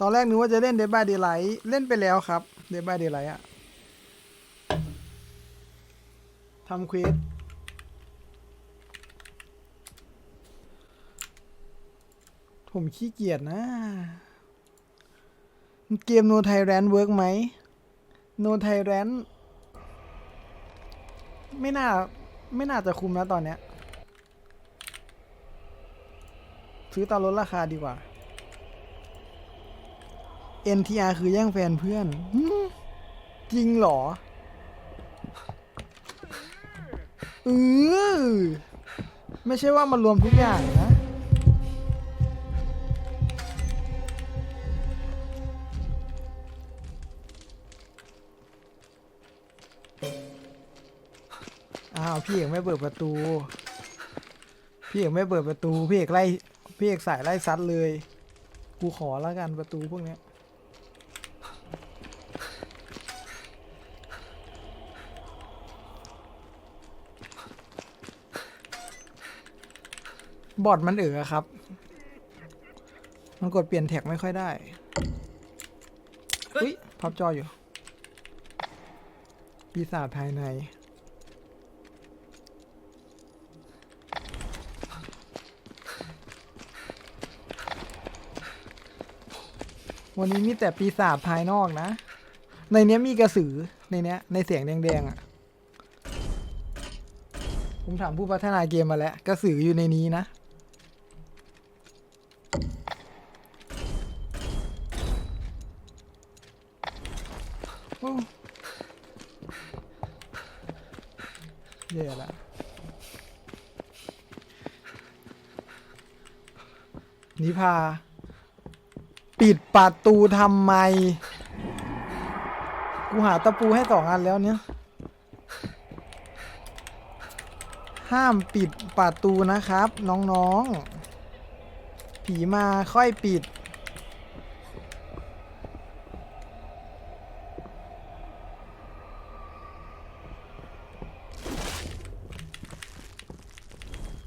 ตอนแรกนึกว่าจะเล่นเดบ y เดไลท์เล่นไปแล้วครับเดบ y เดไลท์อะทำเควสผมขี้เกียจนะ เกม No Thailand เวิร์กไหม No Thailand ไม่น่า ไม่น่าจะคุ้มนะตอนเนี้ย ซื้อตอนลดราคาดีกว่า NTR คือแย่งแฟนเพื่อน จริงเหรอเออไม่ใช่ว่ามันรวมทุกอย่างนะอ้าวพี่เอกไม่เปิดประตู พี่เอกไม่เปิดประตู พี่เอกไล่พี่เอกสายไล่ซัดเลย กูขอแล้วกันประตูพวกเนี้ย บอร์ดมันเอ๋อครับ มันกดเปลี่ยนแท็กไม่ค่อยได้อุ้ยพับจออยู่ปีศาจภายใน วันนี้มีแต่ปีศาจภายนอกนะ ในเนี้ยมีกระสือ ในเนี้ย ในเสียงแดงๆอะ่ะ ผมถามผู้พัฒนาเกมมาแล้ว กระสืออยู่ในนี้นะ โอ้เย่ละ นิพา ปิดประตูทำไม กูหาตะปูให้สองอันแล้วเนี่ย ห้ามปิดประตูนะครับ น้องๆ ผีมาค่อยปิด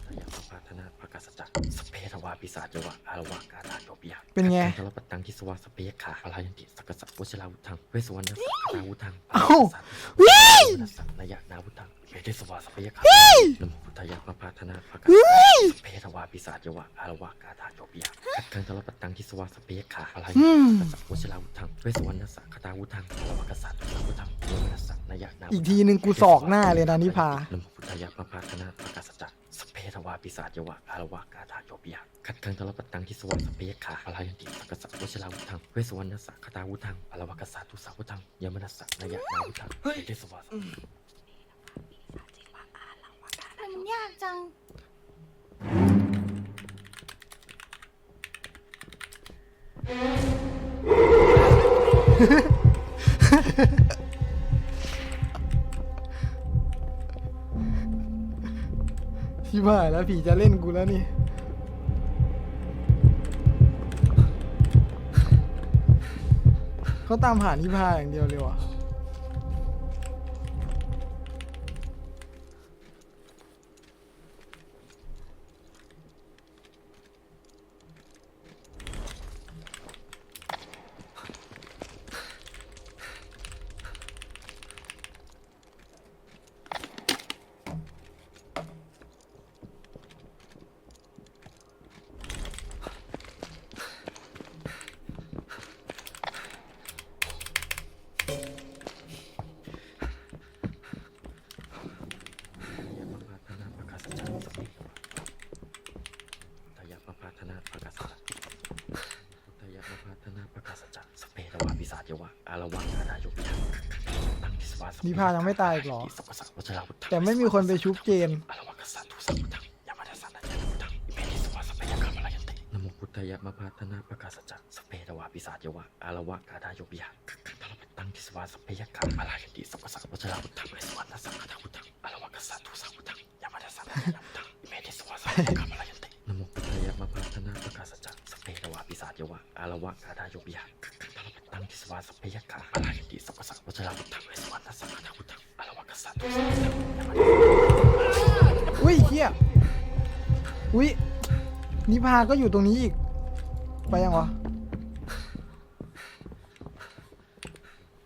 ถ้าอยากปรารถนาประกาศจักรสพเพทวาปิศาจยวะอารวากาธาโยปิยะ เป็น ไงทรปตังทิสวาสพเพยขาอรยันติสักกะสักวชิราวุธังเวสวรรณสักกาวุธังเอ้าวิสักนายะนาวุธังเวทิสวาสพเพยขานโมพุทธายะมาปรารถนาประกาศสพเพทวาปิศาจยวะอารวากาธาโยปิยะขัดขังทรปตังทิสวาสพเพยขาอรยันอืติมสักกะสักวชิราวุธังเวสวรรณสักกาวุธังอรวากาสัตสักวุธังโยมนัสสักนายะนาวุธังอีกทีหนึ่งกูสอกหน้าเลยนะนิพานโมพุทธายะมาพาธนาประกาศจักร สพเพทวาปิศาจยวะอารวากาธาโยปิยะขัดขังทรปตังทิสวาสพเพยขาอรยันติสักกะสักวชิราวุธังเวสวรรณสักคาตาวุธังอารวากาสาตุสาวุธังยมนัสสักนายะนาวุธังเอเทสวาสมันยากจังชิ บหายแล้วผีจะเล่นกูแล้วนี่ เขาตามหานิพาอย่างเดียวเลยวะสพเพทวาปิศาจยวะ อารวากาธาโยปิยะตังทิสวาสนิพายังไม่ตายอีกเหรอ สักกะสักวชิราวุธังแต่ไม่มีคนไปชุบเจน อารวากสัตตุสัพพุทธังยามาทัสสะนะยานาพุทธังอิเมธิสวาสพพยากรรมอะไรยันตินะโมพุทธายะมาพาธนาประกาศจักรสพเพทวาปิศาจยวะอารวากาธาโยปิยะคัคคันทรปตังทิสวาสพพยากรรมอะไรยันติสัพพะสัพวชราพุทธังเวสวรรณสังฆทาพุทธังอารวากสัตตุสัพพุทธังยามาทัสสะนะยานาพุทธังอิเมธิสวาสพพยากรรมอะไรยันตินะโมพุทธายะมาพาธนาประกาศจักรสพเพทวาปิศาจยวะอารวากาธาโยปิยะคัคคั นิสวาสัพยกาอาราติสัพสัพพะราุทังเวสวรรณสัพพะพุทธังอรวกัสสัตุสัพพะอุ้ยเฮียอุ้ยนิพานก็อยู่ตรงนี้อีก ไปยังวะ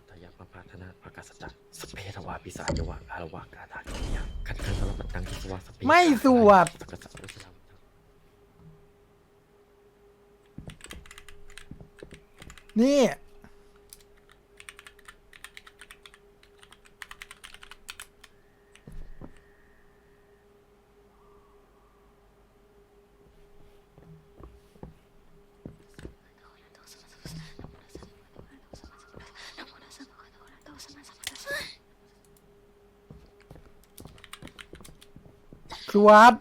ทายักมาพาธนาภากาศจักสเพทวาปิสาจวะอารวากาธาโยะคันขันสลับตังทิสวาสัพพไม่สวดนี่ วัสด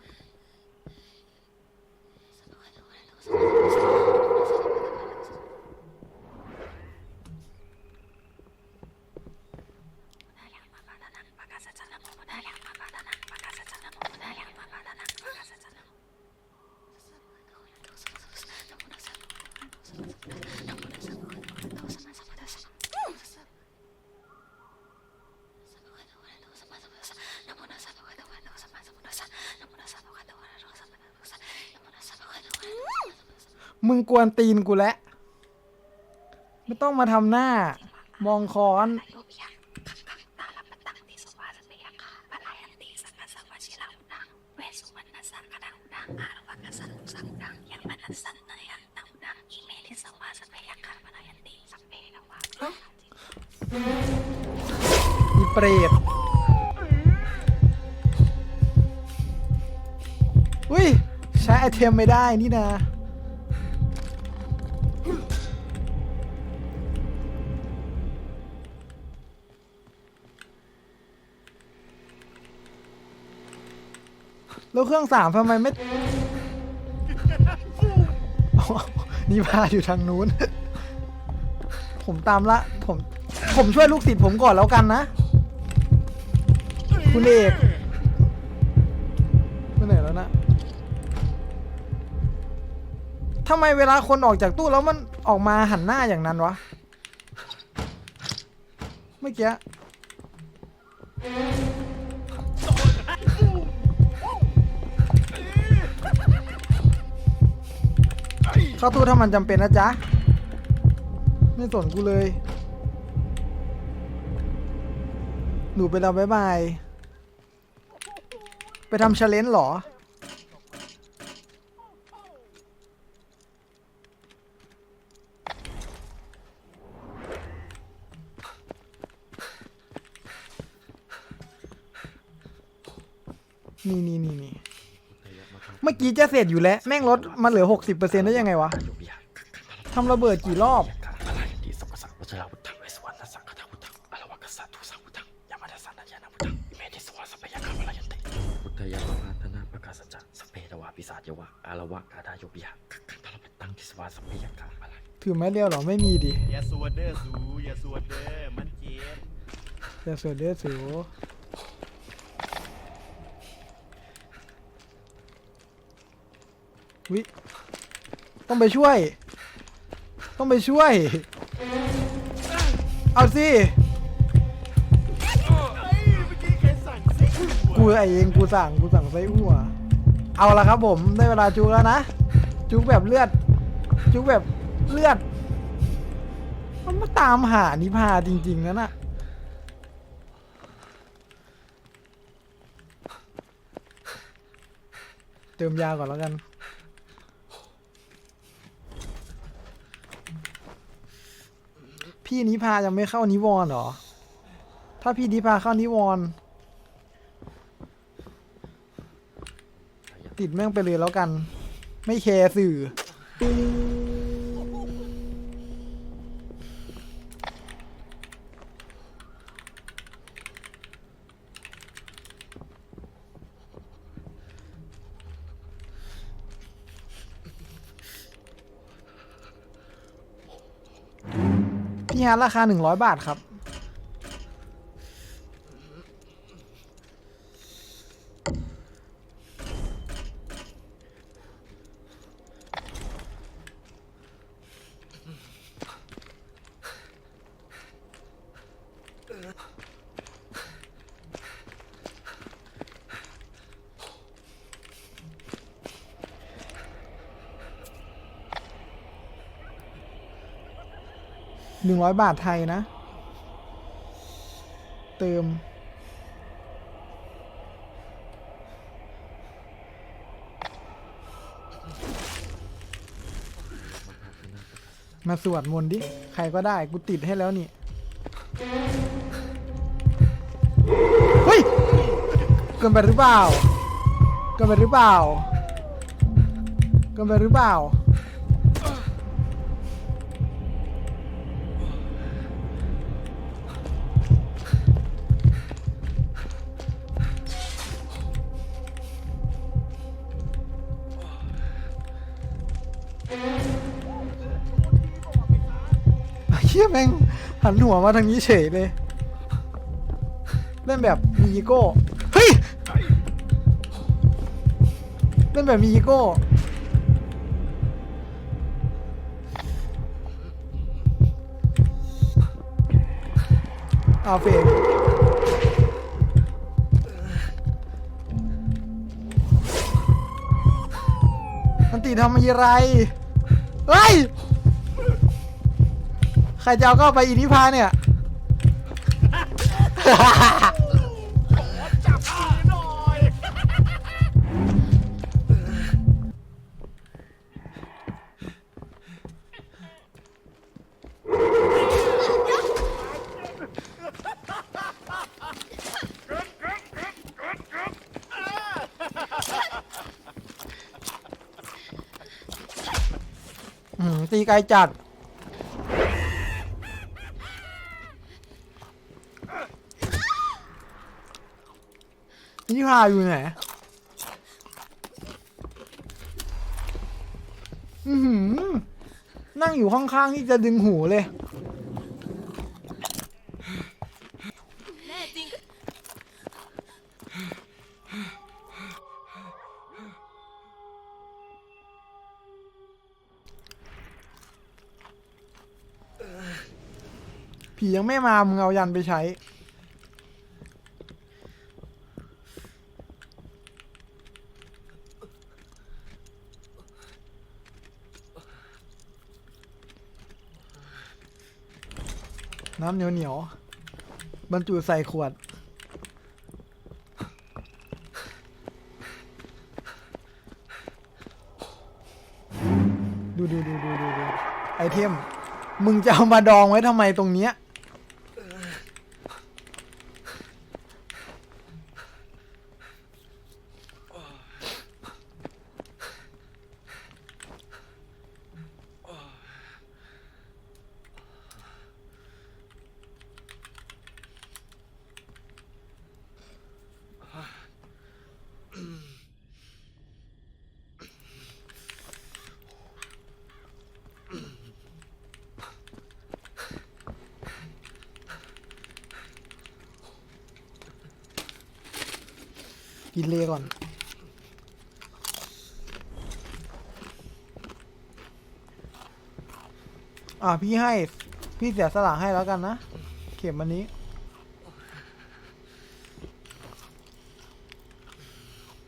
มึงกวนตีนกูแล้วไม่ต้องมาทำหน้า มองค้อนมีเปรตอุ้ย ใช้ไอเทมไม่ได้นี่นะ แล้วเครื่องสามทำไมไม่อ๋อนี่พาอยู่ทางนู้น ผมตามละ ผม ผมช่วยลูกศิษย์ผมก่อนแล้วกันนะ คุณเอกไปไหนแล้วนะทำไมเวลาคนออกจากตู้แล้วมันออกมาหันหน้าอย่างนั้นวะ เมื่อกี้ เข้าตู้ถ้ามันจำเป็นนะจ๊ะ ไม่สนกูเลย หนูไปแล้วบายบาย ไปทำชาเลนจ์เหรอ นี่นี่นี่นี่ เมื่อกี้จะเสร็จอยู่แล้ว แม่งลดมันเหลือ 60%ได้ยังไงวะโยบิยะขัดขันตลปัตทำระเบิดกี่รอบยะกะอะไรดีสักกะสะอุสลามุตังเวสวรรณสังฆทาพุทธังอารวะกษัตริย์ทุสังพุทธังยามาทัสสะนัญญาณพุทธังอิเมติสวาสพยะกามะลายันติพุทธายะมะพร้าวธนาปะกาสัจจะสพเพตวาปิศาจยวะอารวะกาธาโยบิยะขัดขันตลปัตตังทิสวาสพยะกามะลาถือไม้เรียวเหรอไม่มีดิอย่าสวดเด้อสูอย่าสวดเด้อมันเจ็บอย่าเสือเดือดสิ วิต้องไปช่วย ต้องไปช่วย เอาสิ กูไอเองกูสั่งกูสั่งไส้อั่ว เอาละครับผมได้เวลาจุกแล้วนะ จุกแบบเลือด จุกแบบเลือด มันมาตามหานิพาจริงๆนะน่ะเติมยาก่อนแล้วกัน พี่นิพายังไม่เข้านิวรณ์เหรอ ถ้าพี่นิพาเข้านิวรณ์ติดแม่งไปเลยแล้วกัน ไม่แคร์สื่อ พี่ฮาร์ดราคาหนึ่งร้อยบาทครับ หนึ่งร้อยบาทไทยนะ เติม มาสวดมนต์ดิ ใครก็ได้ กูติดให้แล้วนี่ เฮ้ย เกินไปหรือเปล่า เกินไปหรือเปล่า เกินไปหรือเปล่า แม่งหันหัวมาทางนี้เฉยเลย เล่นแบบมีอีโก้เฮ้ยเล่นแบบมีอีโก้เอาเฟรมมันตีทำอะไรเฮ้ย ใครจะเอาก็ไปอินิพาเนี่ย จับมือหน่อยอืมตีไกลจัด พาอยู่ไหนอือหือนั่งอยู่ข้างๆนี่จะดึงหูเลย แน่จริงก็ผียังไม่มามึงเอายันไปใช้ น้ำเหนียวเหนียวบรรจุใส่ขวด ดูดูดูดูดูดูไอเทม มึงจะเอามาดองไว้ทำไมตรงเนี้ย กินเลก่อน อ่าพี่ให้ พี่เสียสละให้แล้วกันนะ เข็มอันนี้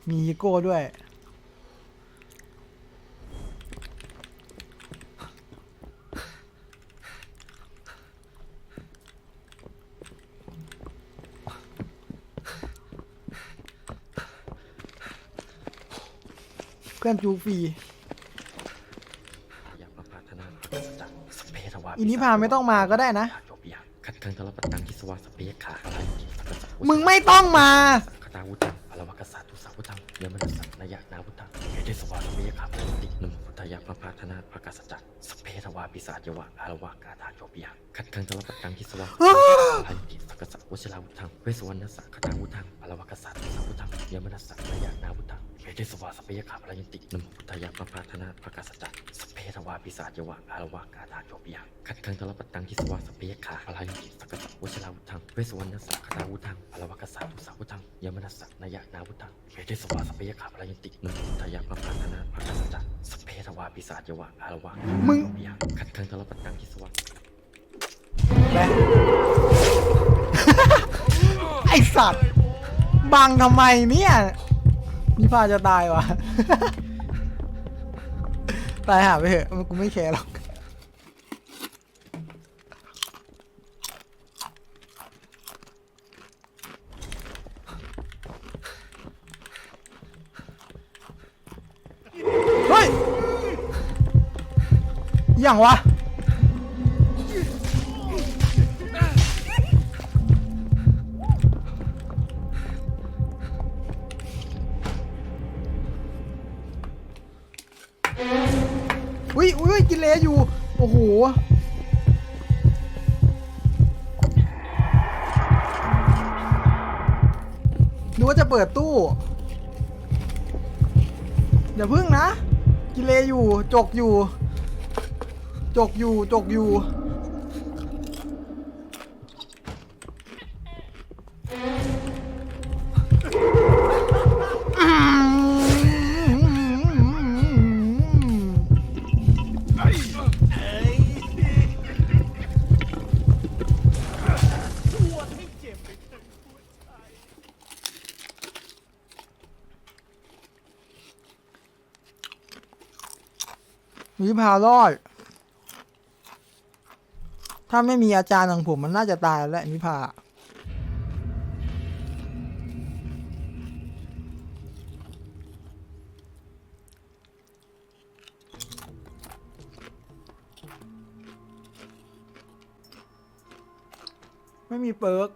มีอีโก้ด้วย พื่อนจูฟรีอยากมาพัฒนาประกาศจักรสเปทวาอินิพาไม่ต้องมาก็ได้นะโยบิยาขัดขังตลปัตตังทิสวาสเปยขาอะไรสักกะสักมึงไม่ต้องมาคตาวุตังอลวากษัตริย์ทุสาวุตังยมนัสสันายะนาวุตังเอเดสวาสเปยขาปตินโมพุทธายะมาพัฒนาประกาศจักรสเปทวาปิศาจยวะอารวากาธาโยบิยาขัดขังตลปัตตังทิสวาอ้าอะไรสักกะสักวชิราวุตังเวสวรรณสักคตาวุตังอลวากษัตริย์ทุสาวุตังยมนัสสันายะนาวุตัง เอเดสวาสเปยขาปยันตินโมพุทธายะมาพัฒนาประกาศจักรสเปทวาปิศาจยวะอารวากาธาโยบิยาขัดขังตลปัตตังทิสวาสเปยขาอะไรสักกะสักวชิราวุตังเวสวรรณสักคตาวุตังอลวากษัตริย์ทุสาวุตังยมนัสสันายะนาวุตังเอเดสวาสเปยขาปยันตินโมพุทธายะมาพัฒนาประกาศจักรสเปทวาปิศาจยวะอารวากาธามึงโยบิยาขัดขังตลปัตตังทิสวาไปไอสัตว์บังทำไมเนี่ย นี่พาจะตายวะ ตายหาไปเถอะกูไม่แคร์หรอก เฮ้ย อย่างวะ อยู่โอ้โหนึกว่าจะเปิดตู้ อย่าพึ่งนะ กิเลอยู่ จกอยู่ จกอยู่ จกอยู่ วิภารอด ถ้าไม่มีอาจารย์ของผมมันน่าจะตายแล้วนิพาไม่มีเปิร์ก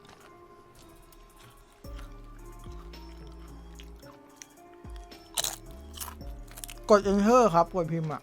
กด enter ครับ กดพิมพ์อะ